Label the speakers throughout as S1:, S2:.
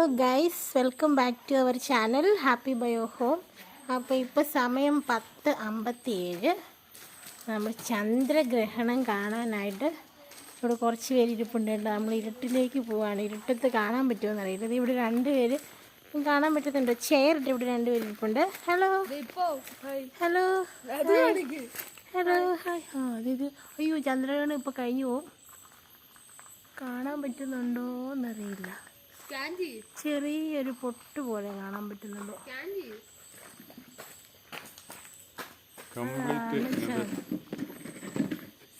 S1: Hello guys welcome back to our channel. Happy bio home. അപ്പോൾ ഇപ്പോൾ സമയം പത്ത് അമ്പത്തി ഏഴ് നമ്മൾ ചന്ദ്രഗ്രഹണം കാണാനായിട്ട് ഇവിടെ കുറച്ച് പേര് ഇരിപ്പുണ്ട്. നമ്മൾ ഇരുട്ടിലേക്ക് പോവാണ്. ഇരുട്ടത്ത് കാണാൻ പറ്റുമോ അറിയില്ല ഇത് ഇവിടെ രണ്ട് പേര് കാണാൻ പറ്റുന്നുണ്ടോ. ചെയർ ഇട്ട് ഇവിടെ രണ്ട് പേര് ഇരിപ്പുണ്ട്. ഹലോ ഹലോ ഹലോ ഹായ് ആ ഇത്. അയ്യോ ചന്ദ്രഗ്രഹണം ഇപ്പോൾ കഴിഞ്ഞു പോവും. കാണാൻ പറ്റുന്നുണ്ടോ എന്നറിയില്ല. ചെറിയൊരു പൊട്ട് പോലെ കാണാൻ പറ്റുന്നുണ്ട്.
S2: സ്കാൻ
S3: കംപ്ലീറ്റ്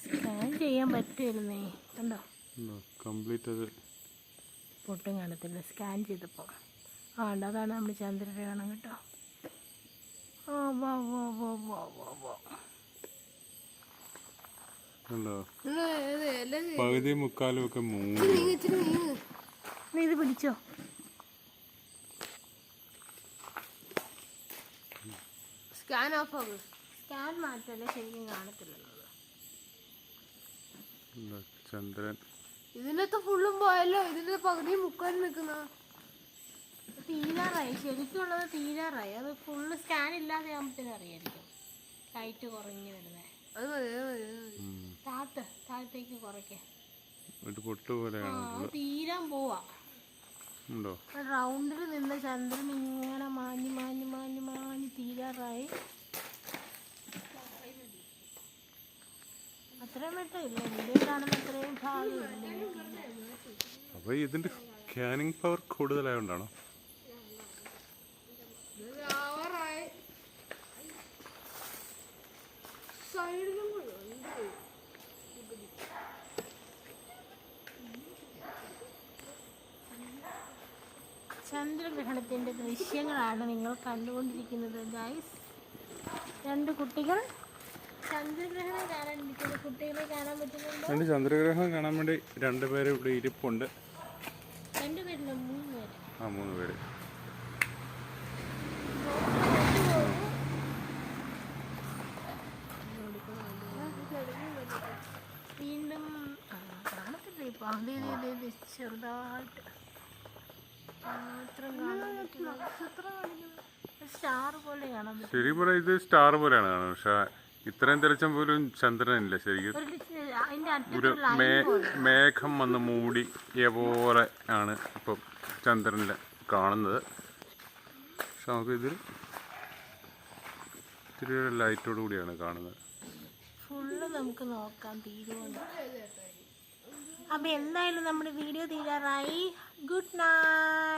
S1: സ്കാൻ ചെയ്യാൻ പറ്റുമായിരുന്നേ. കണ്ടോ?
S3: കംപ്ലീറ്റ് അത്.
S1: പൊട്ടും കാണത്തില്ല. സ്കാൻ ചെയ്തപ്പോൾ ആ ഉണ്ട് അതാണ് നമ്മൾ ചന്ദ്രഗ്രഹണം കേട്ടോ. ആ വാ വാ വാ വാ വാ വാ.
S3: പകുതി മുക്കാലും ഒക്കെ മൂന്ന്.
S1: ഇത് പിടിച്ചോ
S2: സ്കാൻ ഓഫ് ആകും
S1: സ്കാൻ മാറ്റല്ലേ ശരിക്കും
S3: കാണത്തില്ല? ചന്ദ്രൻ.
S2: ഇതിനകത്ത് ഫുള്ളും പോയല്ലോ. ഇതിന്റെ പകുതി മുക്കാൻ നിൽക്കുന്ന.
S1: തീരാറായി. ശരിക്കുള്ളത് തീരാറായി. അത് ഫുള്ള് സ്കാൻ ഇല്ലാതെ ആകുമ്പോഴത്തേനും അറിയായിരിക്കും. ലൈറ്റ് കുറഞ്ഞു വരുന്നത്
S2: അത് മതി.
S1: താത്ത് താഴത്തേക്ക് കുറയ്ക്കേ. തീരാൻ പോവാ.
S3: ഉണ്ടോ?
S1: റൗണ്ടിൽ നിന്ന് ചന്ദ്രൻ ഇങ്ങനെ മാഞ്ഞ് മാഞ്ഞ് മാഞ്ഞ് മാഞ്ഞ് തീരാറായി. അത്രയും വെട്ടമില്ല. വീഡിയോ കാണുന്ന അത്രയും ഭാഗമില്ല
S3: അപ്പൊ ഇതിന്റെ സ്കാനിങ് പവർ കൂടുതലായോണ്ടാണോ
S2: ഇത് ആവാറായി സൈഡിലും കൂടെ ഉണ്ട്.
S1: ചന്ദ്രഗ്രഹണത്തിന്റെ ദൃശ്യങ്ങളാണ് നിങ്ങൾ കണ്ടുകൊണ്ടിരിക്കുന്നത് ഗൈസ് രണ്ട് കുട്ടികൾ ചന്ദ്രഗ്രഹണം കാണാൻ ഇരിക്കുന്ന കുട്ടികളെ കാണാൻ പറ്റുന്നുണ്ട്
S3: രണ്ട് ചന്ദ്രഗ്രഹണം കാണാൻ വേണ്ടി രണ്ടുപേര് ഇവിടെ ഇരിപ്പുണ്ട്
S1: രണ്ടുപേരില്ല മൂന്ന് പേര്
S3: ആ മൂന്ന് പേര്
S1: വീണ്ടും കാണത്തില്ല ഇപ്പൊ ചെറുതായിട്ട് മാത്രം കാണാൻ സ്റ്റാർ പോലെ കാണാൻ പറ്റും
S3: ശരി പറയാം ഇത് സ്റ്റാർ പോലെയാണ് കാണുന്നത്. പക്ഷെ ഇത്രയും തെളിച്ചം പോലും ചന്ദ്രനില്ല ശരിക്കും.
S1: ഒരു
S3: മേ മേഘം വന്ന് മൂടി പോലെ ആണ് ഇപ്പം ചന്ദ്രനിൽ കാണുന്നത്. പക്ഷെ നമുക്ക് ഇതിൽ ഇത്തിരി ലൈറ്റോടു കൂടിയാണ് കാണുന്നത്.
S1: ഫുള്ള് നമുക്ക് നോക്കാം തീരുമല്ലോ അപ്പൊ എന്തായാലും നമ്മുടെ വീഡിയോ തീരാറായി. Good night